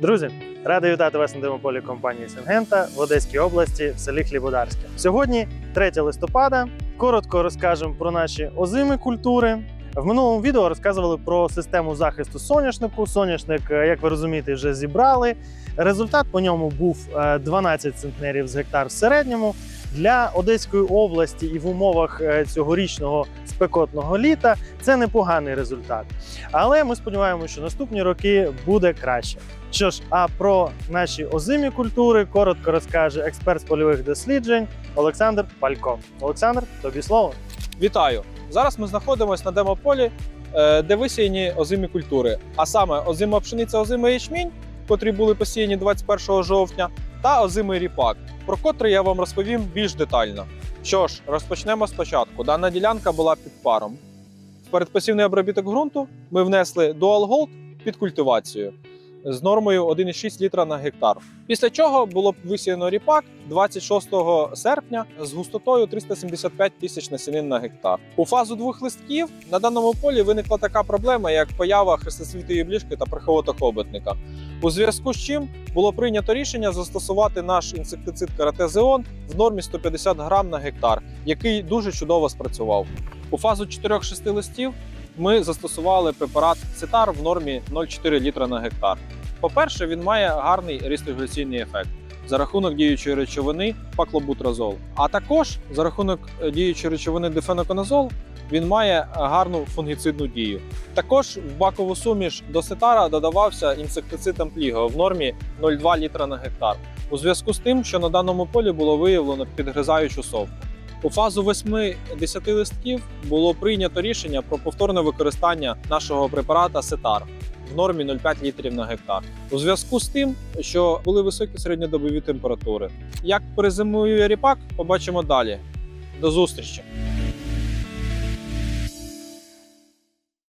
Друзі, радий вітати вас на демополі компанії Сингента в Одеській області в селі Хлібодарське. Сьогодні 3 листопада. Коротко розкажемо про наші озими культури. В минулому відео розказували про систему захисту соняшнику. Соняшник, е, як ви розумієте, вже зібрали. Результат по ньому був е, 12 центнерів з гектар в середньому. Для Одеської області і в умовах е, цьогорічного спекотного літа це непоганий результат. Але ми сподіваємося, що наступні роки буде краще. Що ж, а про наші озимі культури коротко розкаже експерт з польових досліджень Олександр Палько. Олександр, тобі слово. Вітаю! Зараз ми знаходимося на демополі, е, де висіяні озимі культури, а саме озима пшениця, озимий ячмінь, котрі були посіяні 21 жовтня, та озимий ріпак, про котрий я вам розповім більш детально. Що ж, розпочнемо спочатку. Дана ділянка була під паром. В передпосівний обробіток ґрунту ми внесли Dual Gold під культивацію з нормою 1,6 літра на гектар. Після чого було висіяно ріпак 26 серпня з густотою 375 тисяч насінин на гектар. У фазу двох листків на даному полі виникла така проблема, як поява хрестоцвітої бліжки та приховотохоботника. У зв'язку з чим було прийнято рішення застосувати наш інсектицид Каратезеон в нормі 150 грам на гектар, який дуже чудово спрацював. У фазу 4-6 листів ми застосували препарат Цитар в нормі 0,4 літра на гектар. По-перше, він має гарний рестригуляційний ефект за рахунок діючої речовини паклобутразол. А також за рахунок е, діючої речовини дифеноконазол він має гарну фунгіцидну дію. Також в бакову суміш до сетара додавався інсектицид ампліго в нормі 0,2 літра на гектар. У зв'язку з тим, що на даному полі було виявлено підгризаючу совку. У фазу 8-10 листків було прийнято рішення про повторне використання нашого препарата Сетар в нормі 0,5 літрів на гектар. У зв'язку з тим, що були високі середньодобові температури. Як перезимує ріпак, побачимо далі. До зустрічі!